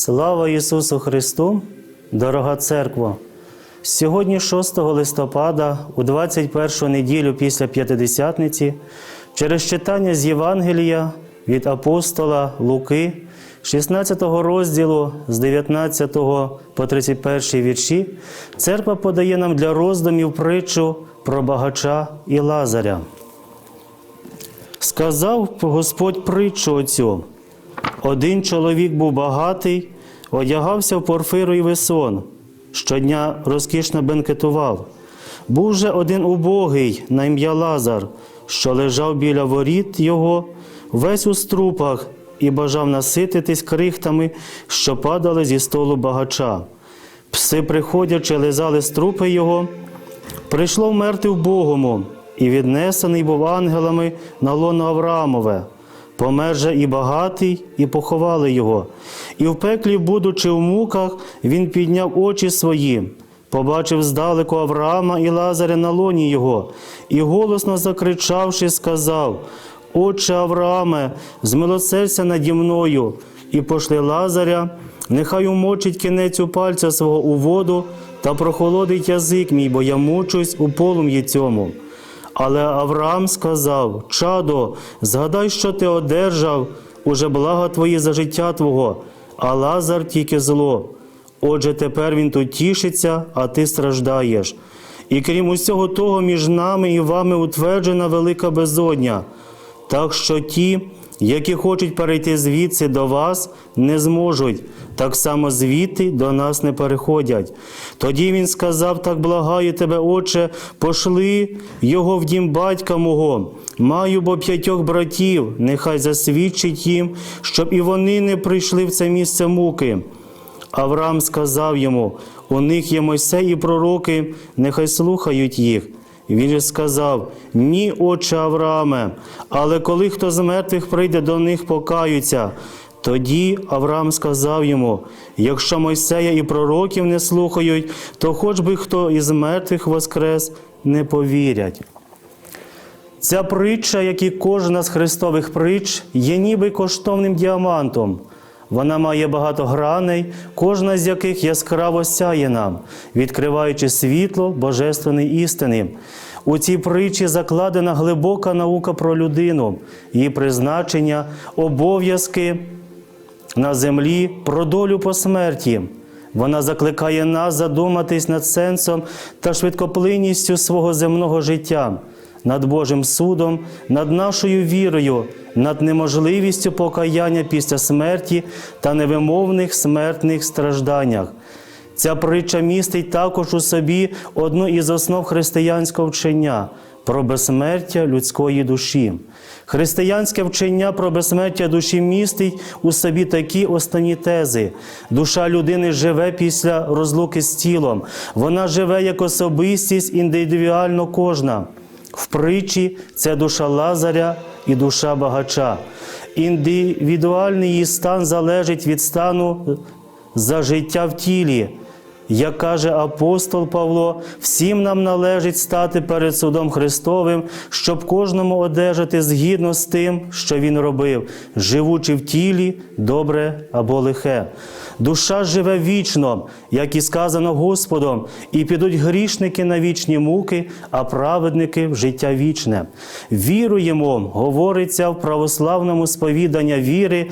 Слава Ісусу Христу, дорога церква! Сьогодні, 6 листопада, у 21 неділю після П'ятидесятниці, через читання з Євангелія від апостола Луки, 16 розділу з 19 по 31 вірші, церква подає нам для роздумів притчу про багача і Лазаря. Сказав Господь притчу оцю. Один чоловік був багатий, одягався в порфировий сон, щодня розкішно бенкетував. Був же один убогий на ім'я Лазар, що лежав біля воріт його, весь у струпах, і бажав насититись крихтами, що падали зі столу багача. Пси, приходячи, лизали струпи його, прийшло вмерти в Богому, і віднесений був ангелами на лоно Авраамове. Помер же і багатий, і поховали його. І в пеклі, будучи в муках, він підняв очі свої, побачив здалеку Авраама і Лазаря на лоні його, і голосно закричавши, сказав: Отче Аврааме, змилосердься наді мною, і пошли Лазаря, нехай умочить кінець у пальця свого у воду та прохолодить язик мій, бо я мучусь у полум'ї цьому. Але Авраам сказав: Чадо, згадай, що ти одержав, уже блага твої за життя Твого, а Лазар тільки зло. Отже, тепер він тут тішиться, а ти страждаєш. І крім усього того, між нами і вами утверджена велика безодня. Так що ті, які хочуть перейти звідси до вас, не зможуть, так само звідти до нас не переходять. Тоді він сказав: так благаю тебе, Отче, пошли його в дім батька мого. Маю бо п'ятьох братів, нехай засвідчить їм, щоб і вони не прийшли в це місце муки. Авраам сказав йому: у них є Мойсей і пророки, нехай слухають їх. Він же сказав: Ні, отче Аврааме, але коли хто з мертвих прийде до них, покаються. Тоді Авраам сказав йому: якщо Мойсея і пророків не слухають, то хоч би хто із мертвих воскрес не повірять. Ця притча, як і кожна з христових притч, є ніби коштовним діамантом. Вона має багато граней, кожна з яких яскраво сяє нам, відкриваючи світло Божественної істини. У цій притчі закладена глибока наука про людину, її призначення, обов'язки на землі, про долю по смерті. Вона закликає нас задуматись над сенсом та швидкоплинністю свого земного життя, над Божим судом, над нашою вірою, над неможливістю покаяння після смерті та невимовних смертних стражданнях. Ця притча містить також у собі одну із основ християнського вчення про безсмертя людської душі. Християнське вчення про безсмертя душі містить у собі такі останні тези. Душа людини живе після розлуки з тілом. Вона живе як особистість індивідуально кожна. В притчі це душа Лазаря і душа багача. Індивідуальний її стан залежить від стану за життя в тілі. Як каже апостол Павло, всім нам належить стати перед судом Христовим, щоб кожному одержати згідно з тим, що він робив, живучи в тілі, добре або лихе. Душа живе вічно, як і сказано Господом, і підуть грішники на вічні муки, а праведники в життя вічне. Віруємо, говориться в православному сповідання віри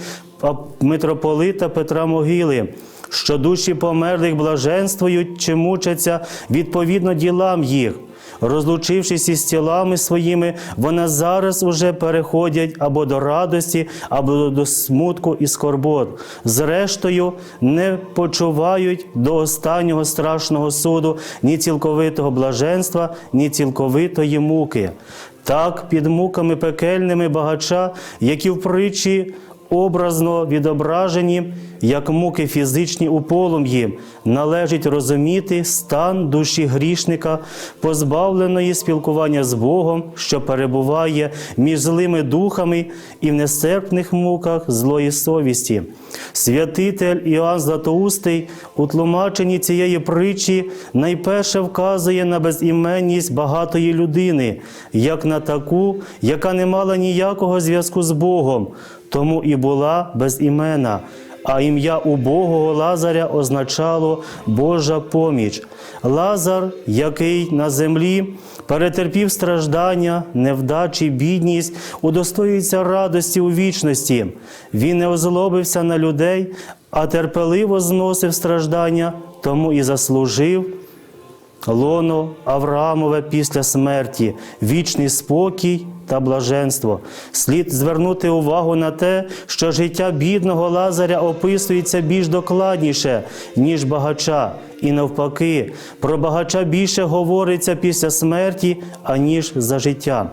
митрополита Петра Могили що душі померлих блаженствують чи мучаться відповідно ділам їх. Розлучившись із тілами своїми, вони зараз уже переходять або до радості, або до смутку і скорбот. Зрештою, не почувають до останнього страшного суду ні цілковитого блаженства, ні цілковитої муки. Так, під муками пекельними багача, які в притчі образно відображені, як муки фізичні у полум'ї, належить розуміти стан душі грішника, позбавленої спілкування з Богом, що перебуває між злими духами і в нестерпних муках злої совісті. Святитель Іоанн Златоустий у тлумаченні цієї притчі найперше вказує на безіменність багатої людини, як на таку, яка не мала ніякого зв'язку з Богом тому і була безімена, а ім'я убогого Лазаря означало Божа поміч. Лазар, який на землі перетерпів страждання, невдачі, бідність, удостоюється радості у вічності. Він не озлобився на людей, а терпеливо зносив страждання, тому і заслужив лоно Авраамове після смерті, вічний спокій та блаженство. Слід звернути увагу на те, що життя бідного Лазаря описується більш докладніше, ніж багача. І навпаки, про багача більше говориться після смерті, аніж за життя.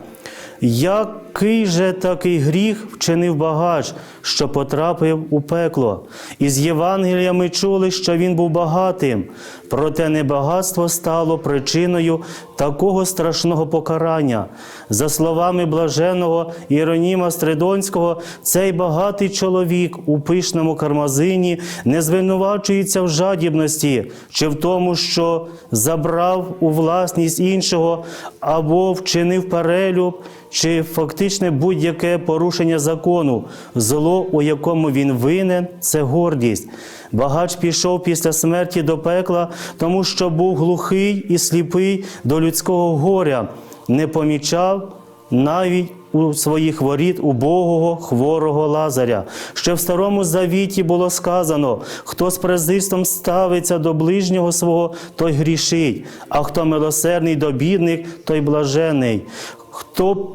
Який же такий гріх вчинив багач, що потрапив у пекло? Із Євангелія ми чули, що він був багатим, проте небагатство стало причиною такого страшного покарання. За словами блаженого Іроніма Стридонського, цей багатий чоловік у пишному кармазині не звинувачується в жадібності чи в тому, що забрав у власність іншого або вчинив перелюб чи фактичне будь-яке порушення закону. Зло, у якому він винен, це гордість. Багач пішов після смерті до пекла, тому що був глухий і сліпий до людського горя, не помічав навіть у своїх воріт убогого хворого Лазаря. Ще в старому завіті було сказано: хто з презирством ставиться до ближнього свого, той грішить, а хто милосердний до бідних, той блажений. Хто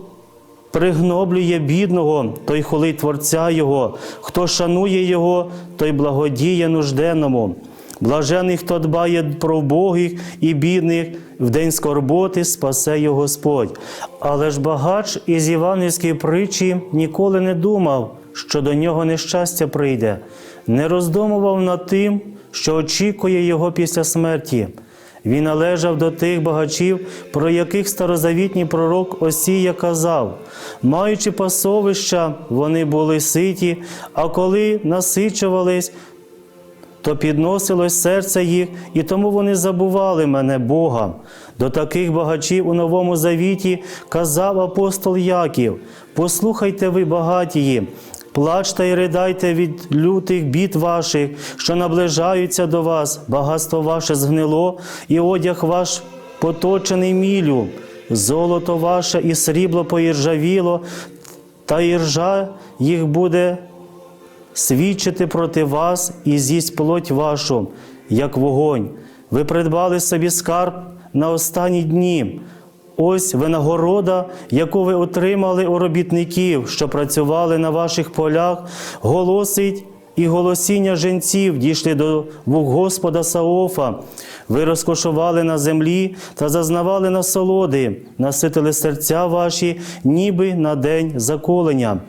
пригноблює бідного, той хулить Творця Його, хто шанує Його, той благодіє нужденному. Блажений, хто дбає про вбогих і бідних, в день скорботи спасе його Господь. Але ж багач із євангельської притчі ніколи не думав, що до нього нещастя прийде, не роздумував над тим, що очікує його після смерті. Він належав до тих багачів, про яких старозавітній пророк Осія казав, маючи пасовища, вони були ситі, а коли насичувались, то підносилось серце їх, і тому вони забували мене Бога. До таких багачів у Новому Завіті казав апостол Яків: Послухайте ви, багатії, плачте і ридайте від лютих бід ваших, що наближаються до вас, багатство ваше згнило, і одяг ваш поточений мілю, золото ваше і срібло поіржавіло, та іржа їх буде свідчити проти вас і з'їсть плоть вашу, як вогонь. Ви придбали собі скарб на останні дні. Ось винагорода, яку ви отримали у робітників, що працювали на ваших полях, голосить і голосіння женців дійшли до вух Господа Саофа. Ви розкошували на землі та зазнавали насолоди, наситили серця ваші, ніби на день заколення.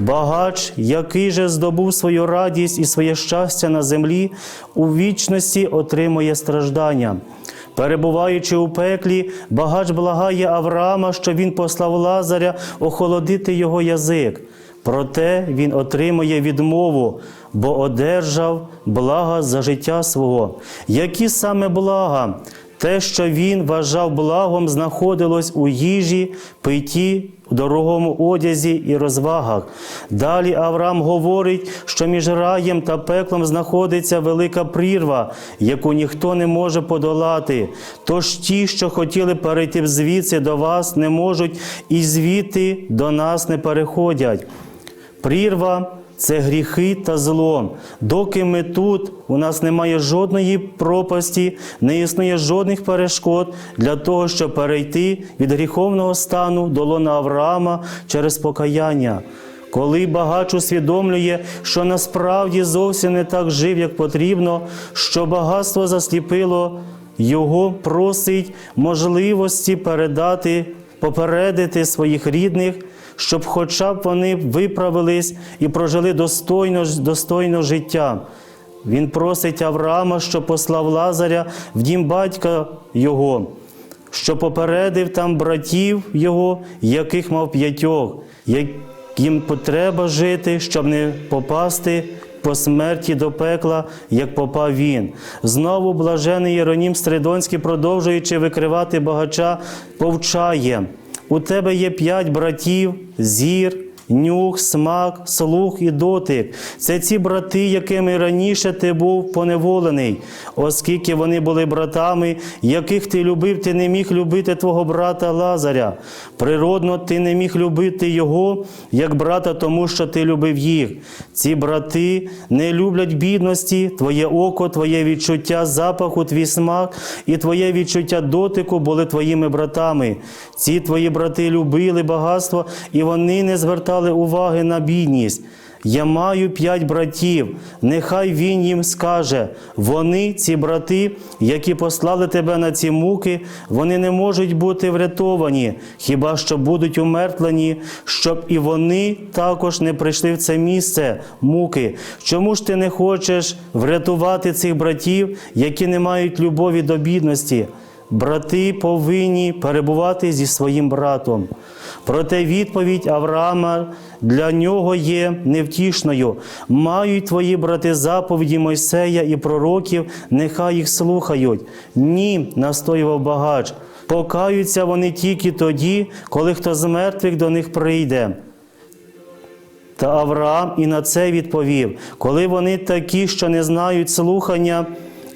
Багач, який же здобув свою радість і своє щастя на землі, у вічності отримує страждання. Перебуваючи у пеклі, багач благає Авраама, що він послав Лазаря охолодити його язик. Проте він отримує відмову, бо одержав блага за життя свого. Які саме блага? Те, що він вважав благом, знаходилось у їжі, питті, дорогому одязі і розвагах. Далі Авраам говорить, що між раєм та пеклом знаходиться велика прірва, яку ніхто не може подолати. Тож ті, що хотіли перейти звідси до вас, не можуть, і звідти до нас не переходять. Прірва це гріхи та зло. Доки ми тут, у нас немає жодної пропасті, не існує жодних перешкод для того, щоб перейти від гріховного стану до лона Авраама через покаяння. Коли багач усвідомлює, що насправді зовсім не так жив, як потрібно, що багатство засліпило, його просить можливості передати, попередити своїх рідних, щоб хоча б вони виправились і прожили достойно, достойно життя. Він просить Авраама, що послав Лазаря в дім батька його, що попередив там братів його, яких мав п'ятьох, яким потреба жити, щоб не попасти по смерті до пекла, як попав він. Знову блажений Єронім Стридонський, продовжуючи викривати багача, повчає. У тебе є п'ять братів, зір, нюх, смак, слух і дотик. Це ці брати, якими раніше ти був поневолений, оскільки вони були братами, яких ти любив, ти не міг любити твого брата Лазаря. Природно, ти не міг любити його як брата, тому що ти любив їх. Ці брати не люблять бідності, твоє око, твоє відчуття запаху, твій смак і твоє відчуття дотику були твоїми братами. Ці твої брати любили багатство, і вони не звертали уваги на бідність. Я маю п'ять братів, нехай він їм скаже. Вони, ці брати, які послали тебе на ці муки, вони не можуть бути врятовані, хіба що будуть умертлені, щоб і вони також не прийшли в це місце муки. Чому ж ти не хочеш врятувати цих братів, які не мають любові до бідності? Брати повинні перебувати зі своїм братом. Проте відповідь Авраама для нього є невтішною. Мають твої брати заповіді Мойсея і пророків, нехай їх слухають. Ні, настоював багач. Покаються вони тільки тоді, коли хто з мертвих до них прийде. Та Авраам і на це відповів: коли вони такі, що не знають слухання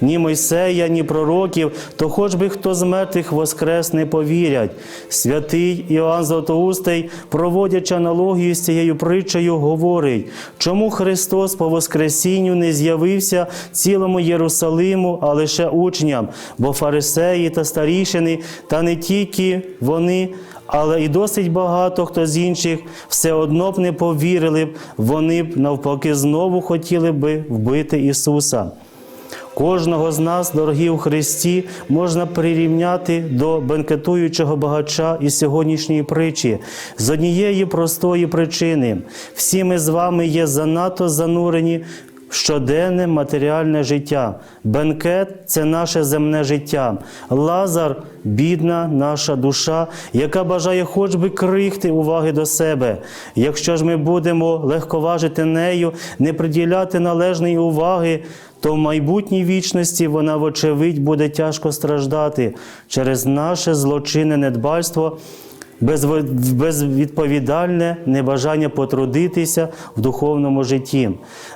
ні Мойсея, ні пророків, то хоч би хто з мертвих воскрес не повірять. Святий Іоанн Златоустий, проводячи аналогію з цією притчею, говорить, чому Христос по Воскресінню не з'явився цілому Єрусалиму, а лише учням, бо фарисеї та старішини, та не тільки вони. Але і досить багато хто з інших все одно б не повірили б, вони б навпаки знову хотіли би вбити Ісуса. Кожного з нас, дорогі у Христі, можна прирівняти до бенкетуючого багача із сьогоднішньої притчі з однієї простої причини. Всі ми з вами є занадто занурені щоденне матеріальне життя. Бенкет це наше земне життя. Лазар бідна наша душа, яка бажає хоч би крихти уваги до себе. Якщо ж ми будемо легковажити нею, не приділяти належної уваги, то в майбутній вічності вона, вочевидь, буде тяжко страждати через наше злочинне недбальство, безвідповідальне небажання потрудитися в духовному житті.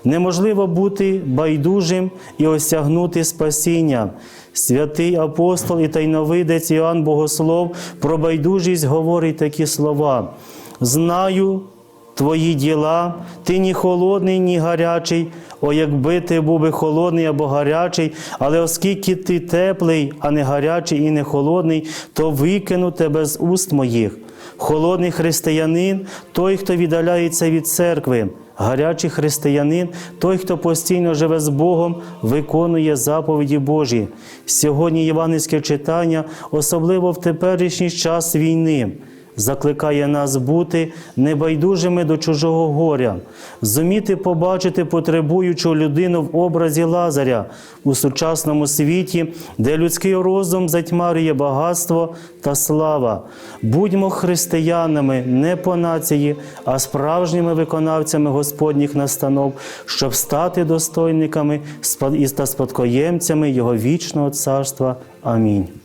Неможливо бути байдужим і осягнути спасіння. Святий апостол і тайновидець Іоанн Богослов про байдужість говорить такі слова: Знаю твої діла, ти ні холодний, ні гарячий. О, якби ти був би холодний або гарячий, але оскільки ти теплий, а не гарячий і не холодний, то викину тебе з уст моїх. Холодний християнин той, хто віддаляється від церкви. Гарячий християнин той, хто постійно живе з Богом, виконує заповіді Божі. Сьогодні євангельське читання, особливо в теперішній час війни закликає нас бути небайдужими до чужого горя, зуміти побачити потребуючу людину в образі Лазаря у сучасному світі, де людський розум затьмарює багатство та слава. Будьмо християнами не по нації, а справжніми виконавцями Господніх настанов, щоб стати достойниками та спадкоємцями Його вічного царства. Амінь.